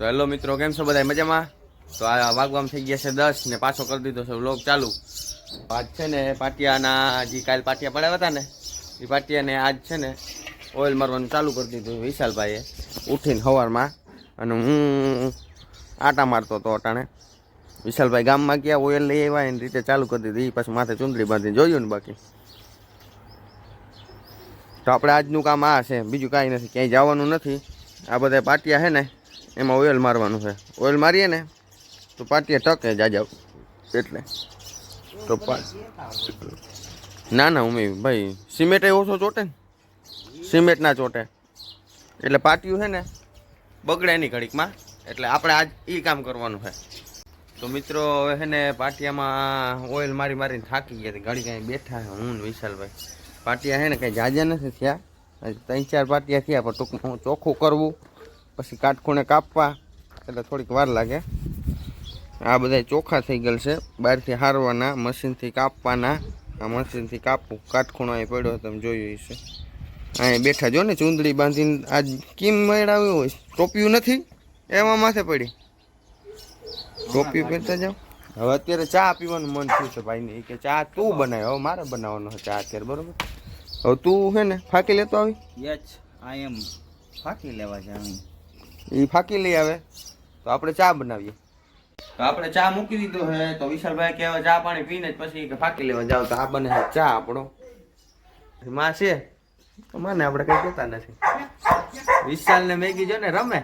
તો હેલો મિત્રો, કેમ છો બધા મજામાં? તો આ વાગવામ થઈ ગયા છે દસ ને પાછો કરી દીધો છે વ્લોગ ચાલુ. આજ છે ને પાટિયાના જે કાલ પાટિયા પડ્યા હતા ને, એ પાટિયાને આજ છે ને ઓઇલ મારવાનું ચાલુ કરી દીધું વિશાલભાઈએ ઉઠીને સવારમાં અને હું આટા મારતો હતો અટાણે. વિશાલભાઈ ગામમાં ગયા, ઓઇલ લઈ આવ્યા, એની રીતે ચાલુ કરી દીધું. એ પાછું માથે ચુંદડી બાંધીને જોયું ને બાકી. તો આપણે આજનું કામ આ છે. બીજું કાંઈ નથી. ક્યાંય જવાનું નથી. આ બધા પાટિયા છે ને એમાં ઓઇલ મારવાનું છે. ઓઇલ મારીએ ને, તો પાટિયા ટકે જાજા એટલે. તો ના ના, ઉમી, ભાઈ, સિમેન્ટ ઓછો ચોટે ને. સિમેન્ટ ના ચોટે. એટલે પાટિયું છે ને, બગડે એની ઘડીકમાં એટલે આપણે આજ એ કામ કરવાનું છે. તો મિત્રો, હવે છે ને પાટિયામાં ઓઇલ મારી મારીને થાકી ગયા ઘડી કાંઈ બેઠા હું ને વિશાલભાઈ. પાટિયા છે ને કંઈ જાજા નથી થયા. ત્રણ ચાર પાટિયા થયા, પણ ટૂંકમાં ચોખ્ખું કરવું. પછી કાટખૂણે કાપવા, એટલે થોડીક વાર લાગે. આ બધા ચોખ્ખા થઈ ગયેલ છે. બહારથી હારવાના, મશીનથી કાપવાના. આ મશીનથી કાપવું કાટખૂણો અહીં પડ્યો તમે જોયું હશે. અહીં બેઠા જો ને ચૂંદડી બાંધીને, આજ કેમ મેળાવ્યું હોય? ટોપિયું નથી? એમાં માથે પડી. ટોપી પહેરતા જાઓ. હવે અત્યારે ચા પીવાનું મન થયું છે ભાઈને. એ કે ચા તું બનાવે હવે મારે બનાવવાનો છે ચા અત્યારે, બરોબર? હવે તું છે ને, ફાકી લેતો આવી? યસ આઈ એમ ફાંકી લેવા છે એ ફાકી લઈ આવે. તો આપણે ચા બનાવીએ. તો આપણે ચા મૂકી દીધો હે તો વિશાલભાઈ કે ચા પાણી પીને જ પછી કે ફાકી લેવા જાવ. તો આ બને ચા આપણો. માં છે? તો માને આપણે કઈ કહેતા નથી. વિશાલ ને મેગી જો ને રમે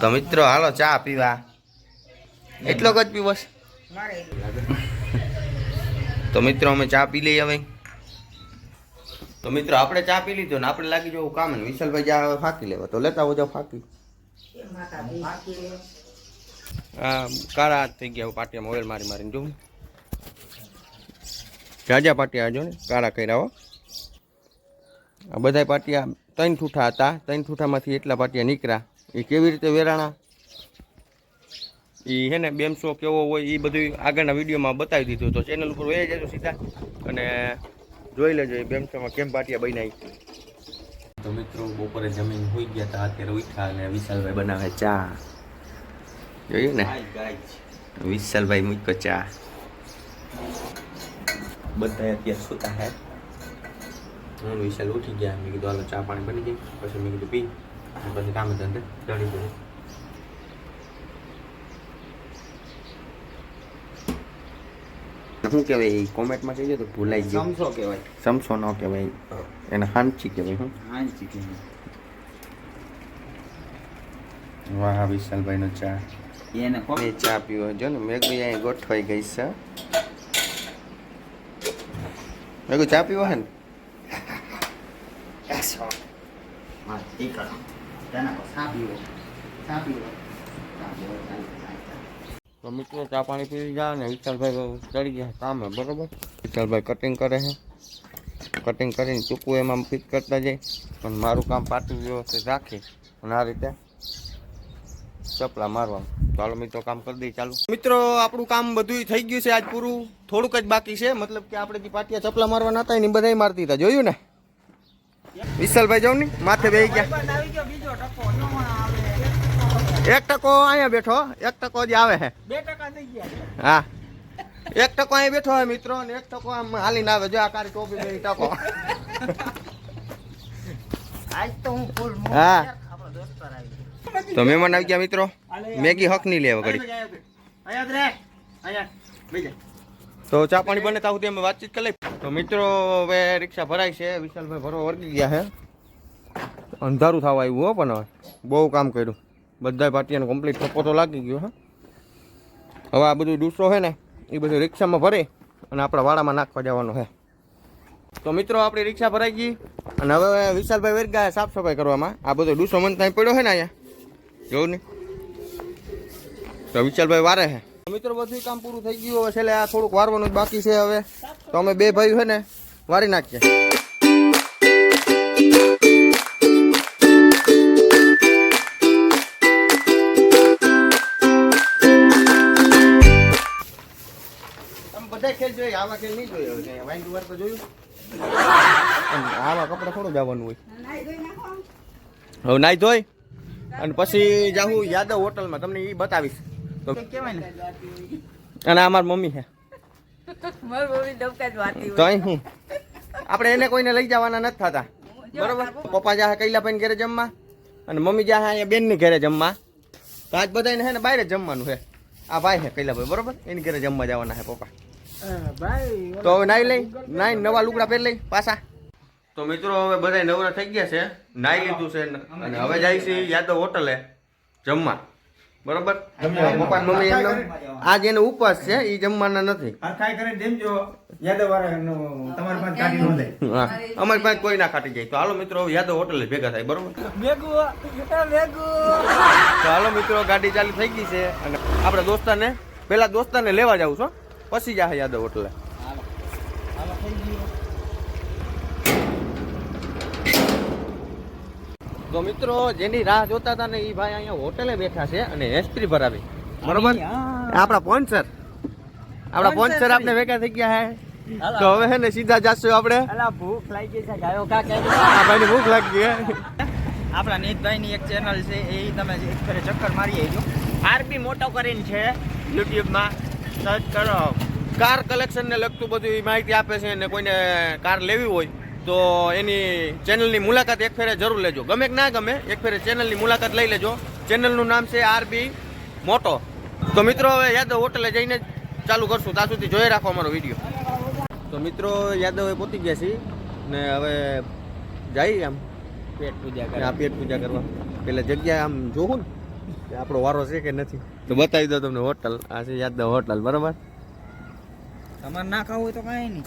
તો મિત્રો હાલો ચા પીવા. એટલો જ પીવો છે? તો મિત્રો, અમે ચા પી લઈએ હવે. તો મિત્રો, આપણે ચા પી લીધો ને આપણે લાગી જવું કામ ને. વિશાલભાઈ જા હવે ફાકી લેવા. તો લેતા આવો જાઓ ફાકી. આ કાળા હાથ થઈ ગયા પાટિયામાં. ઓઇલ મારી મારીને જોઉં. જાજા પાટિયા જો ને, કાળા કર્યા હો. આ બધા પાટિયા ત્રણ ઠૂઠા હતા. ત્રણ ઠૂઠામાંથી એટલા પાટિયા નીકળ્યા. એ કેવી રીતે વેરાણા? એ હે ને બેમસો કેવો હોય એ બધું આગળના વિડીયોમાં બતાવી દીધું તો ચેનલ ઉપર વહી જજો સીધા અને જોઈ લેજો એ બેમસોમાં કેમ પાટિયા બનાવી તો મિત્રો બપોરે જમીન હોઈ ગયા હતા અત્યારે ઉઠ્યા અને વિશાલભાઈ બનાવે ચા. જોયું ને. વિશાલભાઈ મૂક્યો ચા. બધા અત્યારે સુતા હે. હું વિશાલ ઉઠી ગયા. મેં કીધું હાલો ચા પાણી બની ગઈ. પછી મેં કીધું પી. પછી કામે ધંધે ચડી ગયું. શું કહેવાય કોમેન્ટમાં કહેજો તો ભૂલાઈ ગયું. સમસો કહેવાય. સમસો ન કહેવાય. એને હાંચી કહેવાય હું. હાંચી કહેવાય. વાહ વિશાલભાઈનો ચા. એને કોમે ચા પીવો. જો ને મેં કહ્યું અહીં ગોઠવાઈ ગઈ છે. મેં કહ્યું ચા પીવો હે ને? હા ટીકા તેના કો સાપીવો સાપીવો તો મિત્રો ચા પાણી પી જાય ને વિશાલભાઈ ચડી ગયા કામે બરોબર? વિશાલભાઈ કટિંગ કરે છે. કટિંગ કરીને ચૂકવું એમાં ફિટ કરતા જાય. અને મારું કામ પાટું વ્યવસ્થિત રાખી. અને આ રીતે ચપલા મારવા ચાલો મિત્રો, કામ કરી દઈએ, ચાલુ. મિત્રો, આપણું કામ બધું થઈ ગયું છે આજ પૂરું. થોડુંક જ બાકી છે. મતલબ કે આપણે જે પાટિયા ચપલા મારવાના હતા, એની બધા મારતી હતા. જોયું ને? વિશાલભાઈ જાઉં ને? માથે બે ગયા. એક ટકો અહીંયા બેઠો એક ટકો જ આવે છે બે ટકા થઈ ગયા હા. એક ટકો અહીં બેઠો હોય મિત્રો અને એક ટકો આમ હાલીને આવે. જો આ કારી ટોપી પહેરી ટકો. આજ તો હું ફૂલ હા. તો મહેમાન આવી ગયા મિત્રો. મેગી હક નહીં લેવા ઘડી અહીંયા રે. અહીંયા. બેજા તો ચા પાણી બને ત્યાં સુધી અમે વાતચીત કરી લઈ તો મિત્રો હવે રિક્ષા ભરાય છે. વિશાલભાઈ ભરવા વર્ગી ગયા છે અંધારું થવા આવ્યું હો પણ હવે. બહુ કામ કર્યું. બધા પાટિયાને કમ્પ્લીટ થપ્પો તો લાગી ગયો, હા. હવે આ બધું ડૂસો છે ને, એ બધું રિક્ષામાં ભરી અને આપણા વાડામાં નાખવા જવાનું છે તો મિત્રો, આપણી રિક્ષા ભરાઈ ગઈ અને હવે વિશાલભાઈ વેરગા સાફ સફાઈ કરવામાં. આ બધો ડૂસો મન ત્યાં પડ્યો છે ને અહીંયા? જોવું નહીં તો વિશાલભાઈ વારે છે મિત્રો બધું કામ પૂરું થઈ ગયું. હવે છેલ્લે આ થોડુંક વારવાનું બાકી છે હવે. તો અમે બે ભાઈ છે ને, વારી નાખીએ. જોઈએ આવા ખેલ નહીં જોઈએ વાઈન વાર તો જોયું. આવા કપડા થોડું જવાનું હોય. હવે નાઈ ધોઈ અને પછી જાઉં યાદવ હોટલમાં તમને એ બતાવીશ. તો કેવાય ને? અને મમ્મી છે. મારી મમ્મી ધબકા જ વાતી તો હું. આપણે એને કોઈને લઈ જવાના નથી થતા. બરોબર? પપ્પા જા કૈલાભાઈ ઘરે જમવા અને મમ્મી જા અહીંયા બેનની ઘરે જમવા. તો આજ બધાને હે ને બહાર જ જમવાનું છે. આ ભાઈ છે કૈલાભાઈ બરોબર? એની ઘરે જમવા જવાના છે પપ્પા. તો હવે નાઈ લઈ નાઈ નવા લુગડા પહેરી લઈ પાછા. તો મિત્રો હવે બધા નવરા થઈ ગયા છે. નાઈ લીધું છે અને હવે જાય છે યાદવ હોટલે જમવા. બરોબર? પપ્પા મમ્મી એમનો? આજ એનો ઉપવાસ છે એ જમવાના નથી. અમારી પાસે કોઈ ના ખાટી જાય. તો હાલો મિત્રો યાદવ હોટલે ભેગા થાય બરોબર? ભેગું ભેગું. તો હાલો મિત્રો ગાડી ચાલુ થઈ ગઈ છે અને આપડા દોસ્તાને પેલા દોસ્તાને લેવા જાવ છો પછી જા યાદવ હોટલે તો મિત્રો જેની રાહ જોતા હતા ને એ ભાઈ અહીંયા હોટેલે બેઠા છે અને હેસ્ટ્રી ભરાવી. બરોબર? આપણા સ્પોન્સર આપણા સ્પોન્સર આપણે ભેગા થઈ ગયા હે. તો હવે હે ને સીધા જાશું આપણે. ભૂખ લાગી છે. ગાયો કા કે આ ભાઈને ભૂખ લાગી હે. આપણા નીતભાઈની એક ચેનલ છે એ તમે એક ફેરે ચક્કર મારી આવજો આરબી મોટો કરીને છે યુટ્યુબમાં. સર્ચ કરો. કાર કલેક્શનને લગતું બધું એ માહિતી આપે છે અને કોઈને કાર લેવી હોય તો એની ચેનલની મુલાકાત એક ફેરે જરૂર લેજો. ગમે કે ના ગમે એક ફેરે ચેનલની મુલાકાત લઈ લેજો. ચેનલનું નામ છે આરબી મોટો તો મિત્રો હવે યાદવ હોટલે જઈને ચાલુ કરશું. ત્યાં સુધી જોઈ રાખો અમારો વીડિયો તો મિત્રો યાદવ પહોંચી ગયા છીએ ને હવે જઈએ આમ. પેટ પૂજા આ પેટ પૂજા કરવા. પેલા જગ્યા આમ જોવું ને. કે આપણો વારો છે કે નથી? તો બતાવી દો તમને હોટલ. આ છે યાદવ હોટલ બરાબર? તમારે ના ખાવું હોય તો કાંઈ નહીં.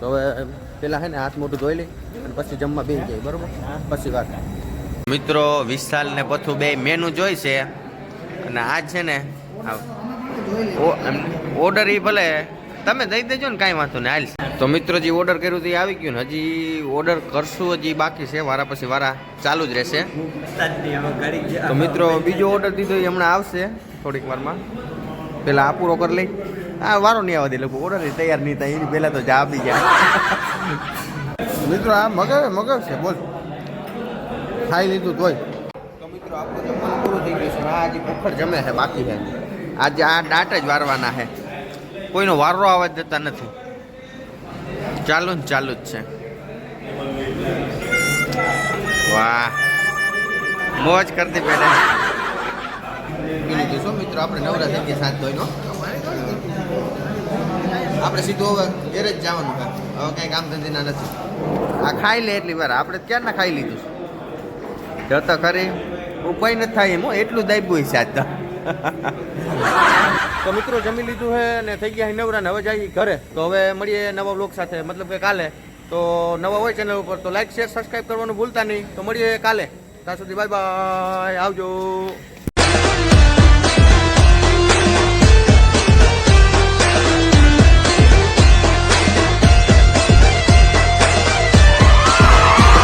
તો હવે પેલા હે ને હાથ મોઢું ધોઈ લઈ અને પછી જમવા બેસી જાય બરોબર? પછી વાત. મિત્રો વિશાલ ને પથુ બે મેનુ જોઈ છે. અને આજ છે ને ઓર્ડર એ ભલે તમે દઈ દેજો ને કાંઈ વાંધો નહીં. હાલ. તો મિત્રો જે ઓર્ડર કર્યું તે આવી ગયું ને. હજી ઓર્ડર કરશું હજી બાકી છે. વારા પછી વારા ચાલુ જ રહેશે. તો મિત્રો બીજો ઓર્ડર દીધો એ હમણાં આવશે થોડીક વારમાં. પેલા આ પૂરો કરી લઈ. આ વારો નહીં આવવા દે લોકો ઓર્ડર તૈયાર નહીં થાય. એની પહેલાં તો જા આપી જાય. મિત્રો આ મગાવે મગાવશે? બોલ. ખાઈ લીધું તોય. તો મિત્રો આપણું જમવાનું પૂરું થઈ ગયું છે. આ હજી પોખર જમે છે બાકી છે. આજે આ દાંટ જ વારવાના છે. કોઈનો વારો આવવા દેતા નથી. ચાલુ ને ચાલુ જ છે. વાહ. મોજ કરતી પેડે જોશો મિત્રો આપણે નવરા થઈ ગયા સાત ધોઈનો આપણે સીધું હવે ઘેરે જ જવાનું હવે કાંઈ કામ ધંધીના નથી. આ ખાઈ લે એટલી વાર. આપણે ક્યારના ખાઈ લીધું? છે જતો ખરી. ઉપાય નથી થાય એમ એટલું દાબ્યું છે આજ તો. તો મિત્રો જમી લીધું છે અને થઈ ગયા નવરા ને હવે જઈએ ઘરે. તો હવે મળીએ નવા બ્લોગ સાથે, મતલબ કે કાલે. તો નવા હોય ચેનલ ઉપર, તો લાઈક શેર સબસ્ક્રાઈબ કરવાનું ભૂલતા નહીં. તો મળીએ કાલે. ત્યાં સુધી બાય બાય આવજો.